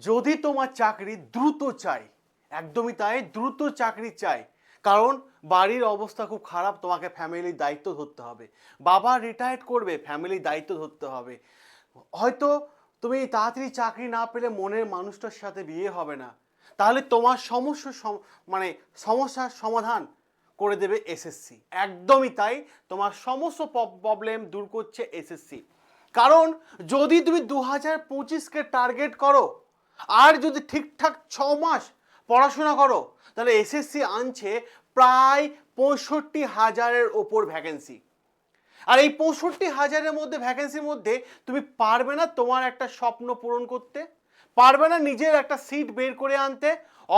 যদি তোমার চাকরি দ্রুত চাই, একদমই তাই, দ্রুত চাকরি চাই, কারণ বাড়ির অবস্থা খুব খারাপ, তোমাকে ফ্যামিলির দায়িত্ব ধরতে হবে। বাবা রিটায়ার্ড করবে ফ্যামিলির দায়িত্ব ধরতে হবে। হয়তো তুমি তাড়াতাড়ি চাকরি না পেলে মনের মানুষটার সাথে বিয়ে হবে না। তাহলে তোমার সমস্যা সম- মানে সমস্যার সমাধান করে দেবে এসএসসি একদমই তাই, তোমার সমস্ত প্রবলেম দূর করছে এসএসসি কারণ যদি তুমি দু হাজার পঁচিশকে টার্গেট করো আর যদি ঠিকঠাক ছ মাস পড়াশোনা করো, তাহলে এসএসসি আনছে প্রায় পঁয়ষট্টি হাজারের ওপর ভ্যাকেন্সি আর এই পঁয়ষট্টি হাজারের মধ্যে ভ্যাকেন্সির মধ্যে তুমি পারবে না তোমার একটা স্বপ্ন পূরণ করতে, পারবে না নিজের একটা সিট বের করে আনতে।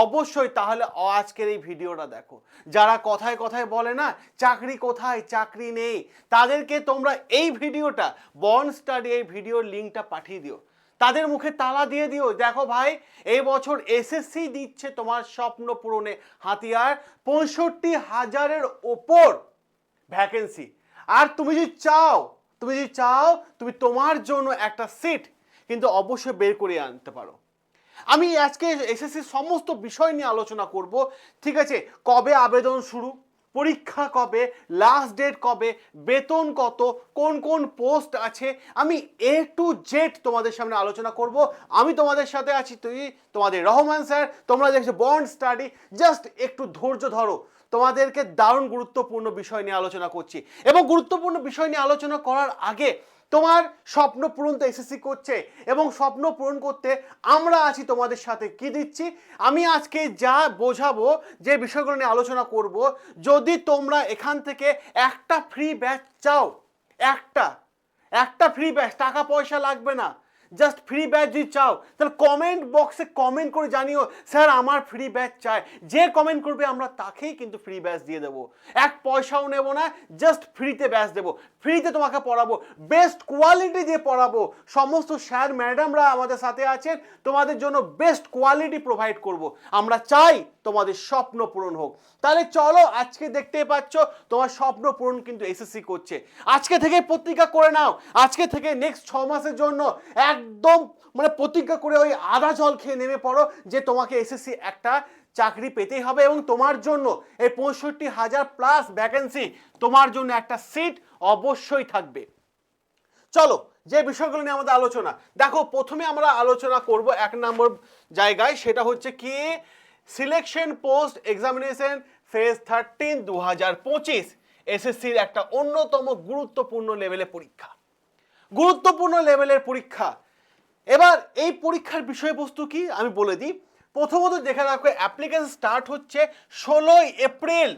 অবশ্যই তাহলে আজকের এই ভিডিওটা দেখো। যারা কথায় কথায় বলে না, চাকরি কোথায়, চাকরি নেই, তাদেরকে তোমরা এই ভিডিওটা বন স্টাডি এই ভিডিওর লিঙ্কটা পাঠিয়ে দিও। তাদের মুখে তালা দিয়ে দিও। দেখো ভাই, এই বছর এসএসসি দিচ্ছে তোমার স্বপ্ন পূরণে হাতিয়ার। পঁয়ষট্টি হাজারের ওপর ভ্যাকেন্সি আর তুমি যদি চাও, তুমি যদি চাও, তুমি তোমার জন্য একটা সিট কিন্তু অবশ্যই বের করে আনতে পারো। আমি আজকে এসএসসি সমস্ত বিষয় নিয়ে আলোচনা করব। ঠিক আছে, কবে আবেদন শুরু? পরীক্ষা কবে লাস্ট ডেট কবে, বেতন কত, কোন কোন পোস্ট আছে, আমি এ টু জেড তোমাদের সামনে আলোচনা করব। আমি তোমাদের সাথে আছি তুই, তোমাদের রহমান স্যার তোমরা দেখছ বন্ড স্টাডি জাস্ট একটু ধৈর্য ধরো, তোমাদেরকে দারুণ গুরুত্বপূর্ণ বিষয় নিয়ে আলোচনা করছি। এবং গুরুত্বপূর্ণ বিষয় নিয়ে আলোচনা করার আগে তোমার স্বপ্ন পূরণ তো এসএসসি করছে এবং স্বপ্ন পূরণ করতে আমরা আছি তোমাদের সাথে। কি দিচ্ছি? আমি আজকে যা বোঝাবো, যে বিষয়গুলো নিয়ে আলোচনা করব, যদি তোমরা এখান থেকে একটা ফ্রি ব্যাচ চাও, একটা একটা ফ্রি ব্যাচ টাকা পয়সা লাগবে না। জাস্ট ফ্রি ব্যাচ যদি চাও, তাহলে কমেন্ট বক্সে কমেন্ট করে জানিও, স্যার, আমার ফ্রি ব্যাচ চাই। যে কমেন্ট করবে, আমরা তাকেই কিন্তু ফ্রি ব্যাচ দিয়ে দেবো। এক পয়সাও নেব না জাস্ট ফ্রিতে ব্যাচ দেবো। ফ্রিতে তোমাকে পড়াবো বেস্ট কোয়ালিটি দিয়ে পড়াবো। সমস্ত স্যার ম্যাডামরা আমাদের সাথে আছেন, তোমাদের জন্য বেস্ট কোয়ালিটি প্রোভাইড করব। আমরা চাই তোমাদের স্বপ্ন পূরণ হোক। তাহলে চলো, আজকে দেখতে পাচ্ছ, তোমার স্বপ্ন পূরণ কিন্তু এসএসসি করছে। আজকে থেকে পত্রিকা করে নাও। আজকে থেকে নেক্সট ছ মাসের জন্য একদম মানে প্রতিজ্ঞা করে ওই আধা জল খেয়ে নেমে পড়ো যে তোমাকে এসএসসি একটা চাকরি পেতেই হবে এবং তোমার জন্য এই পঁয়ষট্টি হাজার প্লাস ভ্যাকেন্সি তোমার জন্য একটা সিট অবশ্যই থাকবে। চলো, যে বিষয়গুলো নিয়ে আমাদের আলোচনা, দেখো প্রথমে আমরা আলোচনা করব এক নম্বর জায়গায়, সেটা হচ্ছে কি? Selection post examination phase thirteen দু হাজার পঁচিশ এসএসসির একটা অন্যতম গুরুত্বপূর্ণ লেভেলের পরীক্ষা। গুরুত্বপূর্ণ লেভেলের পরীক্ষা এবার এই পরীক্ষার বিষয়বস্তু কি আমি বলে দিই। প্রথমত দেখে রাখো অ্যাপ্লিকেশন স্টার্ট হচ্ছে ষোলোই এপ্রিল।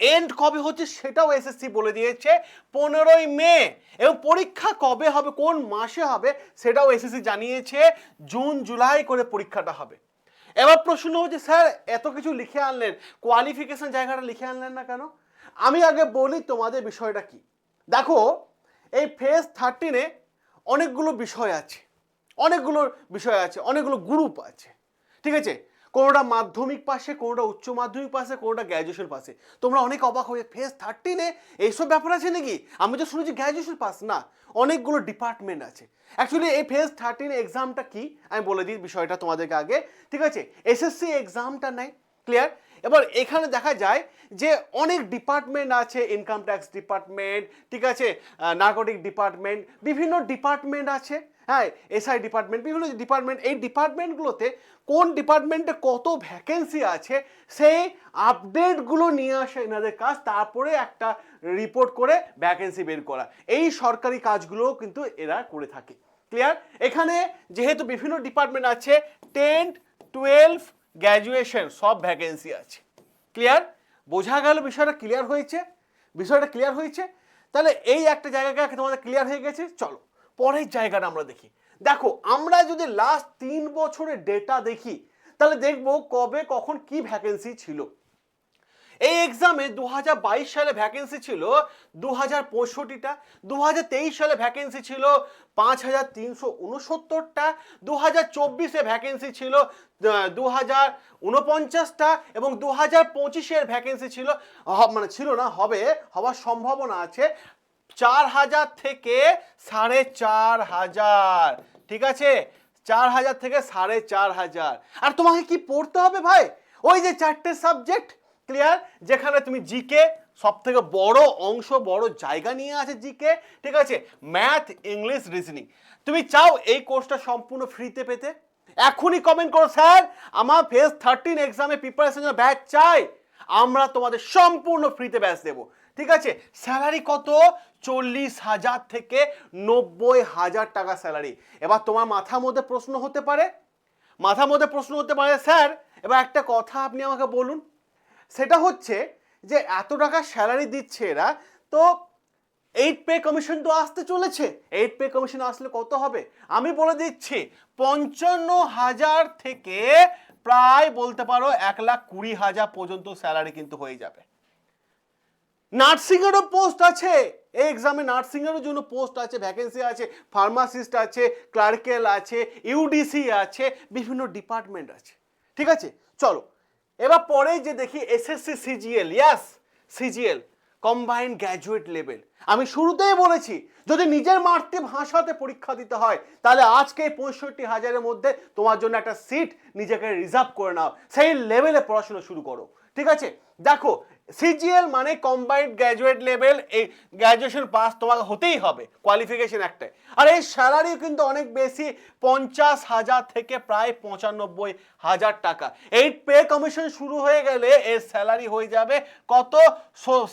এন্ড কবে হচ্ছে সেটাও এসএসসি বলে দিয়েছে পনেরোই মে। এবং পরীক্ষা কবে হবে, কোন মাসে হবে, সেটাও এসএসসি জানিয়েছে জুন, জুলাই করে পরীক্ষাটা হবে। এবার প্রশ্ন হচ্ছে, স্যার, এত কিছু লিখে আনলেন কোয়ালিফিকেশন জায়গাটা লিখে আনলেন না কেন? আমি আগে বলি তোমাদের বিষয়টা কি। দেখো, এই ফেজ থার্টিনে অনেকগুলো বিষয় আছে। অনেকগুলো বিষয় আছে, অনেকগুলো গ্রুপ আছে। ঠিক আছে? কোনোটা মাধ্যমিক পাশে, কোনোটা উচ্চ মাধ্যমিক পাশে, কোনোটা গ্র্যাজুয়েশন পাশে। তোমরা অনেক অবাক হয়ে ফেস থার্টিনে এইসব ব্যাপার আছে নাকি? আমি তো শুনেছি গ্র্যাজুয়েশন পাস না। অনেকগুলো ডিপার্টমেন্ট আছে। অ্যাকচুয়ালি এই ফেস থার্টিন এক্সামটা কি? আমি বলে দিই বিষয়টা তোমাদেরকে আগে। ঠিক আছে? এসএসসি এক্সামটা নাই ক্লিয়ার এবার এখানে দেখা যায় যে অনেক ডিপার্টমেন্ট আছে ইনকাম ট্যাক্স ডিপার্টমেন্ট ঠিক আছে? নার্কোটিক ডিপার্টমেন্ট বিভিন্ন ডিপার্টমেন্ট আছে। হ্যাঁ এসআই ডিপার্টমেন্ট বিভিন্ন ডিপার্টমেন্ট এই ডিপার্টমেন্টগুলোতে কোন ডিপার্টমেন্টে কত ভ্যাকেন্সি আছে, সেই আপডেটগুলো নিয়ে আসে এনাদের কাজ, তারপরে একটা রিপোর্ট করে ভ্যাকেন্সি বের করা। এই সরকারি কাজগুলোও কিন্তু এরা করে থাকে। ক্লিয়ার এখানে যেহেতু বিভিন্ন ডিপার্টমেন্ট আছে টেন্থ টুয়েলভ গ্র্যাজুয়েশন সব ভ্যাকেন্সি আছে। ক্লিয়ার বোঝা গেল বিষয়টা ক্লিয়ার হয়েছে? বিষয়টা ক্লিয়ার হয়েছে? তাহলে এই একটা জায়গাকে তোমাদের ক্লিয়ার হয়ে গেছে? চলো। পরের জায়গাটা আমরা দেখি। দেখো, আমরা যদি লাস্ট তিন বছরের ডেটা দেখি, তাহলে দেখব কবে কখন কি ভ্যাকেন্সি ছিল। এই এক্সামে দু হাজার বাইশ সালে ভ্যাকেন্সি ছিল দু হাজার পঁয়ষট্টিটা দু সালে ভ্যাকেন্সি ছিল পাঁচ হাজার তিনশো উনসত্তরটা দু হাজার চব্বিশে ভ্যাকেন্সি ছিল দু হাজার উনপঞ্চাশটা এবং দু হাজার পঁচিশের ভ্যাকেন্সি ছিল মানে ছিল না, হবে, হওয়ার সম্ভাবনা আছে। চার হাজার থেকে সাড়ে চার হাজার। ঠিক আছে? চার হাজার থেকে সাড়ে চার হাজার। আর তোমাকে কি পড়তে হবে ভাই? ওই যে চারটে সাবজেক্ট ক্লিয়ার যেখানে তুমি জিকে সব থেকে বড় অংশ, বড় জায়গা নিয়ে আছে জিকে ঠিক আছে? ম্যাথ ইংলিশ রিজনিং তুমি চাও এই কোর্সটা সম্পূর্ণ ফ্রিতে পেতে? এখনই কমেন্ট করো, স্যার, আমার ফেজ থার্টিন এক্সামে প্রিপারেশনের ব্যাচ চাই। আমরা তোমাদের সম্পূর্ণ ফ্রিতে ব্যাচ দেবো। ঠিক আছে? স্যালারি কত? চল্লিশ হাজার থেকে নব্বই হাজার টাকা স্যালারি এবার তোমার মাথার মধ্যে প্রশ্ন হতে পারে। মাথার মধ্যে প্রশ্ন হতে পারে, স্যার, এবার একটা কথা আপনি আমাকে বলুন। সেটা হচ্ছে যে এত টাকা স্যালারি দিচ্ছে এরা, তো এইট পে কমিশন তো আসতে চলেছে। এইট পে কমিশন আসলে কত হবে? আমি বলে দিচ্ছি, পঞ্চান্ন হাজার থেকে প্রায় বলতে পারো এক লাখ কুড়ি হাজার পর্যন্ত স্যালারি কিন্তু হয়ে যাবে। নার্সিংয়েরও পোস্ট আছে। এই এক্সামে নার্সিংয়েরও জন্য পোস্ট আছে ভ্যাকেন্সি আছে ফার্মাসিস্ট আছে ক্লার্কেল আছে ইউডিসি আছে, বিভিন্ন ডিপার্টমেন্ট আছে। ঠিক আছে? চলো, এবার পরে যে দেখি SSC CGL yes CGL combined graduate level আমি শুরুতেই বলেছি, যদি নিজের মাতৃভাষাতে পরীক্ষা দিতে হয়, তাহলে আজকে পঁয়ষট্টি হাজারের মধ্যে তোমার জন্য একটা সিট নিজেকে রিজার্ভ করে নাও। সেই লেভেলে পড়াশোনা শুরু করো। ঠিক আছে? দেখো সিজিএল মানে কম্বাইন্ড গ্র্যাজুয়েট লেভেল এই গ্র্যাজুয়েশন পাস তোমাকে হতেই হবে কোয়ালিফিকেশন একটাই। আর এই স্যালারিও কিন্তু অনেক বেশি, পঞ্চাশ হাজার থেকে প্রায় পঁচানব্বই হাজার টাকা। এই পে কমিশন শুরু হয়ে গেলে এর স্যালারি হয়ে যাবে কত?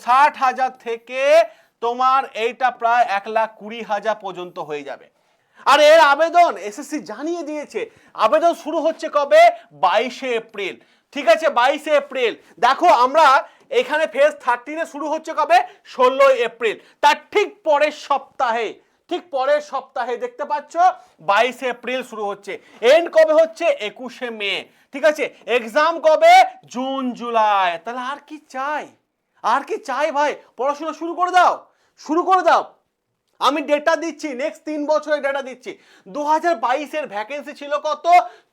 ষাট হাজার থেকে তোমার এইটা প্রায় এক লাখ কুড়ি হাজার পর্যন্ত হয়ে যাবে। আর এর আবেদন এসএসসি জানিয়ে দিয়েছে, আবেদন শুরু হচ্ছে কবে? বাইশে এপ্রিল। ঠিক আছে, বাইশে এপ্রিল। দেখো, আমরা এখানে ফেজ থার্টিনে শুরু হচ্ছে কবে? ষোলোই এপ্রিল। তার ঠিক পরের সপ্তাহে, ঠিক পরের সপ্তাহে দেখতে পাচ্ছ, বাইশে এপ্রিল শুরু হচ্ছে। এন্ড কবে হচ্ছে? একুশে মে। ঠিক আছে? এক্সাম কবে? জুন জুলাই তাহলে আর কি চাই? আর কি চাই ভাই? পড়াশোনা শুরু করে দাও। শুরু করে দাও। আমি ডেটা দিচ্ছি নেক্সট তিন বছরের ডেটা দিচ্ছি। দু হাজার বাইশের ভ্যাকেন্সি ছিল কত?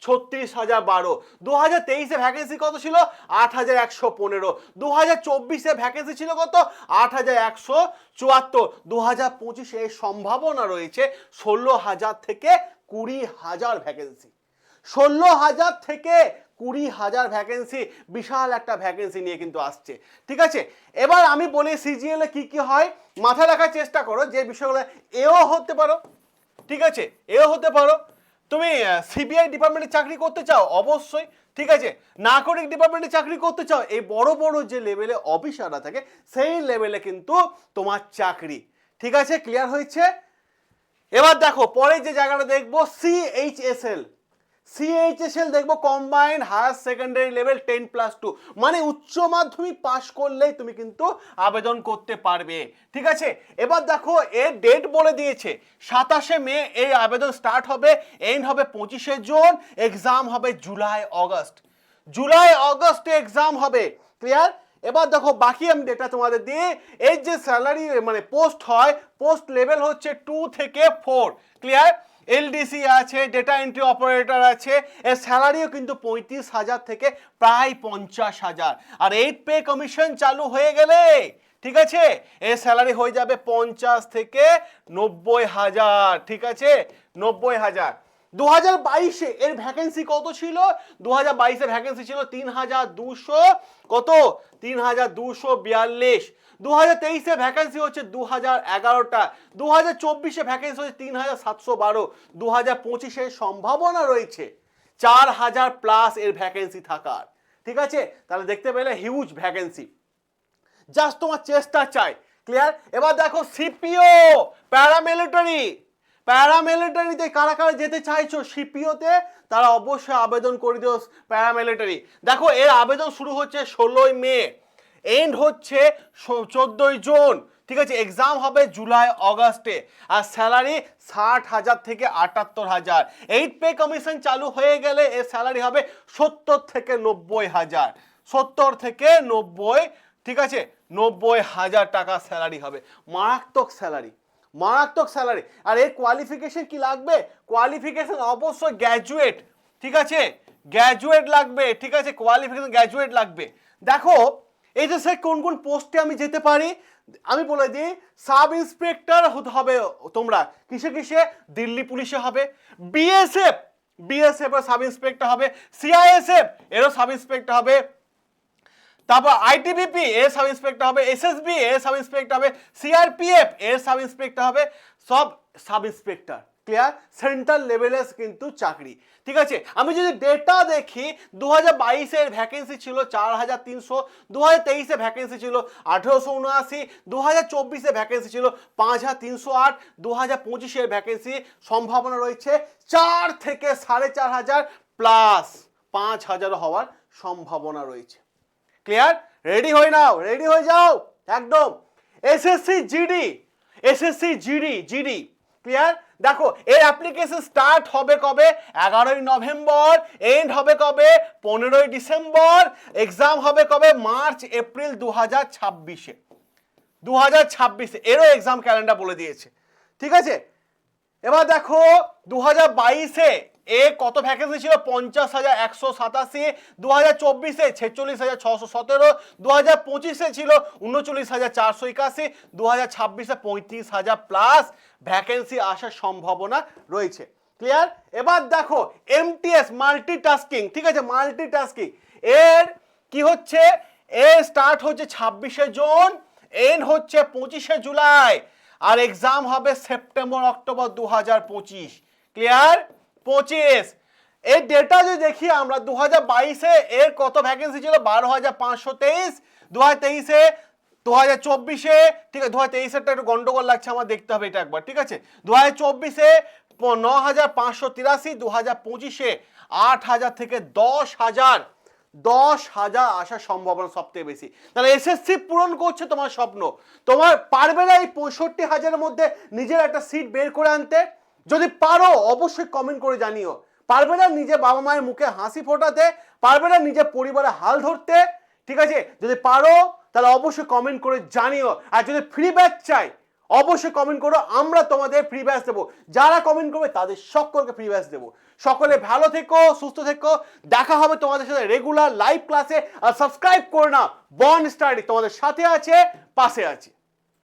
ছত্রিশ হাজার বারো। দু হাজার তেইশে ভ্যাকেন্সি কত ছিল? আট হাজার একশো পনেরো। দু হাজার চব্বিশে ভ্যাকেন্সি ছিল কত? আট হাজার একশো চুয়াত্তর। দু হাজার পঁচিশে সম্ভাবনা রয়েছে ষোলো হাজার থেকে কুড়ি হাজার ভ্যাকেন্সি ষোলো হাজার থেকে কুড়ি হাজার ভ্যাকেন্সি বিশাল একটা ভ্যাকেন্সি নিয়ে কিন্তু আসছে। ঠিক আছে? এবার আমি বলি সিজিএল কি কি হয়, মাথায় রাখার চেষ্টা করো, যে বিষয়গুলো এও হতে পারো। ঠিক আছে? এও হতে পারো। তুমি সিবিআই ডিপার্টমেন্টে চাকরি করতে চাও? অবশ্যই। ঠিক আছে? নাগরিক ডিপার্টমেন্টে চাকরি করতে চাও? এই বড় বড় যে লেভেলে অফিসাররা থাকে, সেই লেভেলে কিন্তু তোমার চাকরি। ঠিক আছে? ক্লিয়ার হয়েছে? এবার দেখো পরে যে জায়গাটা দেখব সিএইচএসএল সিএইচএসএল দেখব combined higher secondary level ten plus two মানে উচ্চ মাধ্যমিক পাশ করলেই তুমি কিন্তু আবেদন করতে পারবে। ঠিক আছে? এবার দেখো এর ডেট বলে দিয়েছে। সাতাশে মে এই আবেদন স্টার্ট হবে এন্ড হবে পঁচিশে জুন এক্সাম হবে জুলাই, অগস্ট। জুলাই, অগস্টে এক্সাম হবে। ক্লিয়ার এবার দেখো, বাকি আমি ডেটা তোমাদের দিই এই যে স্যালারি মানে পোস্ট হয় পোস্ট লেভেল হচ্ছে টু থেকে ফোর ক্লিয়ার এলডিসি আছে ডেটা এন্ট্রি অপারেটর আছে, এর স্যালারিও কিন্তু পঁয়ত্রিশ হাজার থেকে প্রায় পঞ্চাশ হাজার। আর এইট পে কমিশন চালু হয়ে গেলে, ঠিক আছে? এর স্যালারি হয়ে যাবে পঞ্চাশ থেকে নব্বই হাজার, ঠিক আছে? নব্বই হাজার। দু হাজার বাইশে এর ভ্যাকেন্সি কত ছিল? দু হাজার বাইশের ভ্যাকেন্সি ছিল তিন হাজার দুশো, কত? তিন হাজার দুশো বিয়াল্লিশ। দু হাজার তেইশে ভ্যাকেন্সি হচ্ছে দু হাজার এগারোটা দু হাজার চব্বিশে ভ্যাকেন্সি হচ্ছে তিন হাজার সাতশো বারো দু হাজার পঁচিশে সম্ভাবনা রয়েছে চার হাজার প্লাস এর ভ্যাকেন্সি থাকার। ঠিক আছে? তাহলে দেখতে পেলে হিউজ ভ্যাকেন্সি জাস্ট তোমার চেষ্টা চাই ক্লিয়ার এবার দেখো সিপিও প্যারামিলিটারি প্যারামিলিটারিতে কারা কারা যেতে চাইছো সিপিওতে তারা অবশ্যই আবেদন করে দিও প্যারামিলিটারি দেখো, এর আবেদন শুরু হচ্ছে ষোলোই মে। এন্ড হচ্ছে চোদ্দোই জুন। ঠিক আছে এক্সাম হবে জুলাই, অগস্টে। আর স্যালারি ষাট হাজার থেকে আটাত্তর হাজার। এইট পে কমিশন চালু হয়ে গেলে এর স্যালারি হবে সত্তর থেকে নব্বই হাজার। সত্তর থেকে নব্বই, ঠিক আছে, নব্বই হাজার টাকা স্যালারি হবে। মারাত্মক স্যালারি মারাত্মক স্যালারি আর এর কোয়ালিফিকেশন কি লাগবে? কোয়ালিফিকেশন অবশ্যই গ্র্যাজুয়েট ঠিক আছে? গ্র্যাজুয়েট লাগবে, ঠিক আছে? কোয়ালিফিকেশন গ্র্যাজুয়েট লাগবে। দেখো এই যে স্যার, কোন কোন পোস্টে আমি যেতে পারি? আমি বলে দিই, সাব ইন্সপেক্টর হতে হবে তোমরা। কিসে কিসে? দিল্লি পুলিশে হবে। বিএসএফ বিএসএফ এর সাব ইন্সপেক্টর হবে। সিআইএসএফ এরও সাব ইন্সপেক্টর হবে। তারপর আইটিবিপি এর সাব ইন্সপেক্টর হবে। এসএসবি এর সাব ইন্সপেক্টর হবে। সিআরপিএফ এর সাব ইন্সপেক্টর হবে। সব সাব ইন্সপেক্টর। ক্লিয়ার সেন্ট্রাল লেভেলের কিন্তু চাকরি। ঠিক আছে? আমি যদি ডেটা দেখি দু হাজার বাইশের ভ্যাকেন্সি ছিল চার হাজার তিনশো দু হাজার তেইশে ভ্যাকেন্সি ছিল আঠেরোশো উনআশি দু হাজার চব্বিশে ভ্যাকেন্সি ছিল পাঁচ হাজার তিনশো আট দু হাজার পঁচিশের ভ্যাকেন্সি সম্ভাবনা রয়েছে চার থেকে সাড়ে চার হাজার প্লাস পাঁচ হাজার হওয়ার সম্ভাবনা রয়েছে। ক্লিয়ার রেডি হয়ে নাও রেডি হয়ে যাও, একদম। SSC GD SSC GD GD clear দেখো, এই অ্যাপ্লিকেশন স্টার্ট হবে কবে? এগারোই নভেম্বর এন্ড হবে কবে? পনেরোই ডিসেম্বর এক্সাম হবে কবে? মার্চ, এপ্রিল দু হাজার ছাব্বিশে। দু হাজার ছাব্বিশে, এরও এক্সাম ক্যালেন্ডার বলে দিয়েছে। ঠিক আছে? এবার দেখো দু হাজার বাইশে এ কত ভ্যাকেন্সি ছিল? পঞ্চাশ হাজার একশো সাতাশি দু হাজার চব্বিশে ছেচল্লিশ হাজার ছশো সতেরো দু হাজার পঁচিশে ছিল উনচল্লিশ হাজার চারশো একাশি দু হাজার ছাব্বিশে পঁয়ত্রিশ হাজার প্লাস ভ্যাকেন্সি আসার সম্ভাবনা রয়েছে। ক্লিয়ার এবার দেখো এমটিএস মাল্টিটাস্কিং ঠিক আছে? মাল্টিটাস্কিং এর কি হচ্ছে? এ স্টার্ট হচ্ছে ছাব্বিশে জুন এন্ড হচ্ছে পঁচিশে জুলাই, আর এক্সাম হবে সেপ্টেম্বর, অক্টোবর দু হাজার পঁচিশ। ক্লিয়ার পঁচিশ। এর ডেটা যদি দেখি আমরা দু হাজার বাইশে এর কত ভ্যাকেন্সি ছিল? বারো হাজার পাঁচশো তেইশ। দু হাজার তেইশে দু হাজার চব্বিশে, ঠিক আছে দু হাজার তেইশেরটা একটু গন্ডগোল লাগছে, আমার দেখতে হবে এটা একবার, ঠিক আছে? দু হাজার চব্বিশে ন হাজার পাঁচশো তিরাশি দু হাজার পঁচিশে আট হাজার থেকে দশ হাজার দশ হাজার আসার সম্ভাবনা সবথেকে বেশি। তাহলে এসএসসি পূরণ করছে তোমার স্বপ্ন। তোমার পারবে না এই পঁয়ষট্টি হাজারের মধ্যে নিজের একটা সিট বের করে আনতে। যদি পারো, অবশ্যই কমেন্ট করে জানিও। পারবে না নিজে বাবা মায়ের মুখে হাসি ফোটাতে, পারবে না নিজের পরিবারে হাল ধরতে, ঠিক আছে? যদি পারো, তাহলে অবশ্যই কমেন্ট করে জানিও। আর যদি ফ্রি ব্যাচ চাই, অবশ্যই কমেন্ট করো, আমরা তোমাদের ফ্রি ব্যাচ দেবো। যারা কমেন্ট করবে, তাদের সকলকে ফ্রি ব্যাচ দেবো। সকলে ভালো থেকো, সুস্থ থেকো। দেখা হবে তোমাদের সাথে রেগুলার লাইভ ক্লাসে আর সাবস্ক্রাইব করে নাও বন স্টাডি তোমাদের সাথে আছে, পাশে আছে।